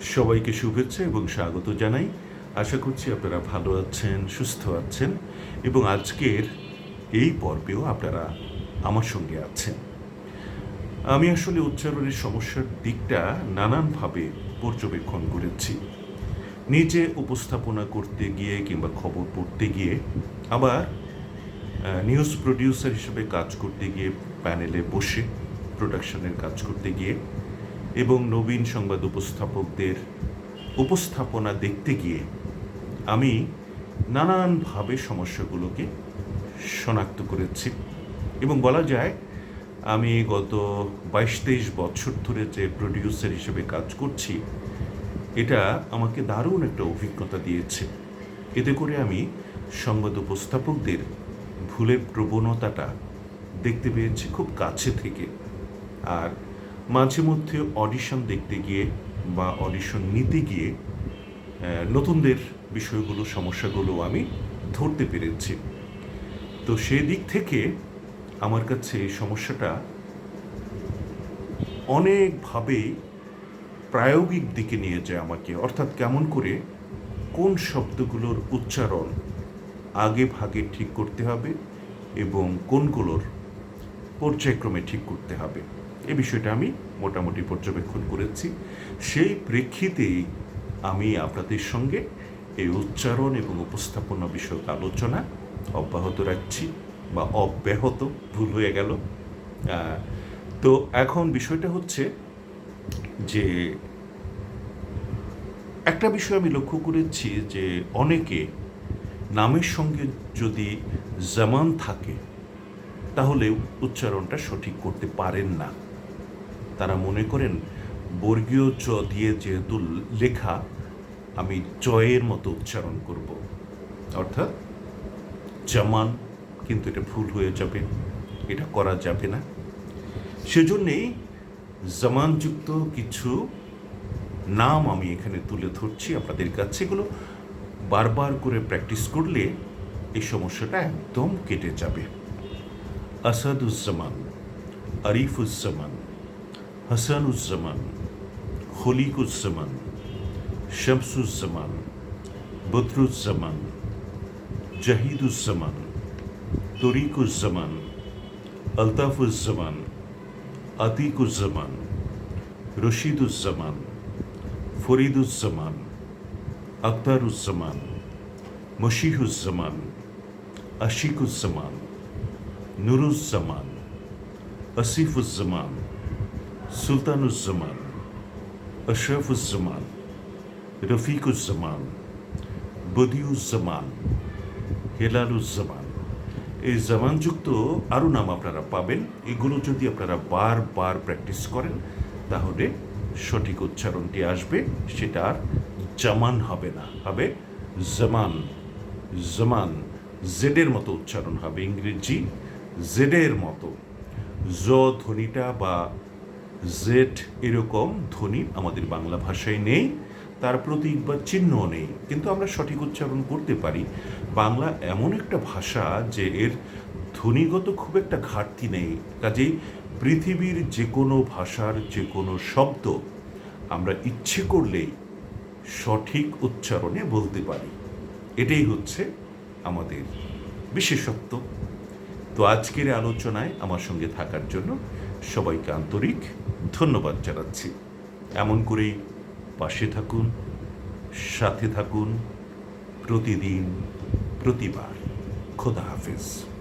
সবাইকে শুভেচ্ছা এবং স্বাগত জানাই। আশা করছি আপনারা ভালো আছেন, সুস্থ আছেন এবং আজকের এই পর্বেও আপনারা আমার সঙ্গে আছেন। আমি আসলে উচ্চারণের সমস্যার দিকটা নানানভাবে পর্যবেক্ষণ করেছি। নিজে উপস্থাপনা করতে গিয়ে কিংবা খবর পড়তে গিয়ে, আবার নিউজ প্রডিউসার হিসেবে কাজ করতে গিয়ে প্যানেলে বসে প্রোডাকশনের কাজ করতে গিয়ে এবং নবীন সংবাদ উপস্থাপকদের উপস্থাপনা দেখতে গিয়ে আমি নানানভাবে সমস্যাগুলোকে শনাক্ত করেছি। এবং বলা যায়, আমি গত বাইশ তেইশ বছর ধরে যে প্রডিউসার হিসেবে কাজ করছি, এটা আমাকে দারুণ একটা অভিজ্ঞতা দিয়েছে। এতে করে আমি সংবাদ উপস্থাপকদের ভুলের প্রবণতাটা দেখতে পেয়েছি খুব কাছে থেকে। আর মাঝে মধ্যে অডিশন দেখতে গিয়ে বা অডিশন নিতে গিয়ে নতুনদের বিষয়গুলো, সমস্যাগুলো আমি ধরতে পেরেছি। তো সেই দিক থেকে আমার কাছে এই সমস্যাটা অনেকভাবে প্রায়োগিক দিকে নিয়ে যায় আমাকে। অর্থাৎ কেমন করে কোন শব্দগুলোর উচ্চারণ আগে ভাগে ঠিক করতে হবে এবং কোনগুলোর পর্যায়ক্রমে ঠিক করতে হবে। এই বিষয়টা আমি মোটামুটি পর্যবেক্ষণ করেছি। সেই প্রেক্ষিতেই আমি আপনাদের সঙ্গে এই উচ্চারণ এবং উপস্থাপনা বিষয়ক আলোচনা অব্যাহত রাখছি বা অব্যাহত ভুল হয়ে গেল। তো এখন বিষয়টা হচ্ছে যে একটা বিষয় আমি লক্ষ্য করেছি যে অনেকে নামের সঙ্গে যদি জামান থাকে, তাহলে উচ্চারণটা সঠিক করতে পারেন না। তারা মনে করেন, বর্গীয় চ দিয়ে যেহেতু লেখা, আমি জয়ের মতো উচ্চারণ করব। অর্থাৎ, জামান, কিন্তু এটা ভুল হয়ে যাবে, এটা করা যাবে না। সেজন্যেই জামানযুক্ত কিছু নাম আমি এখানে তুলে ধরছি আপনাদের কাছে। এগুলো বারবার করে প্র্যাকটিস করলে এই সমস্যাটা একদম কেটে যাবে। আসাদুজ্জামান, আরিফুজ্জামান حسن الزمان خلیق الزمان شمس الزمان بدر الزمان جہید الزمان طریق الزمن، الطاف الزمن، عتیق الزمن، رشید الزمان فرید الزمان اختر الزمان مشیح الزمان اشیق الزمان نور الزمان اصیف الزمان সুলতানুজ্জামান আশরাফুজ্জামান রফিকুজ্জামান বদিউজ্জামান হেলালুজ্জামান এই জামানযুক্ত আরও নাম আপনারা পাবেন। এগুলো যদি আপনারা বারবার প্র্যাকটিস করেন, তাহলে সঠিক উচ্চারণটি আসবে। সেটা আর জামান হবে না। হবে জামান জামান, জেডের মতো উচ্চারণ হবে ইংরেজি, জেডের মতো। জ ধ্বনিটা বা জেড এরকম ধ্বনি আমাদের বাংলা ভাষায় নেই, তার প্রতীক বা চিহ্ন নেই, কিন্তু আমরা সঠিক উচ্চারণ করতে পারি। বাংলা এমন একটা ভাষা যে এর ধ্বনিগত খুব একটা ঘাটতি নেই, কাজেই পৃথিবীর যে কোনো ভাষার যে কোনো শব্দ আমরা ইচ্ছে করলেই সঠিক উচ্চারণে বলতে পারি। এটাই হচ্ছে আমাদের বিশেষত্ব। তো আজকের আলোচনায় আমার সঙ্গে থাকার জন্য সবাইকে আন্তরিক ধন্যবাদ জানাচ্ছি। এমন করেই পাশে থাকুন সাথে থাকুন প্রতিদিন প্রতিবার। খোদা হাফেজ।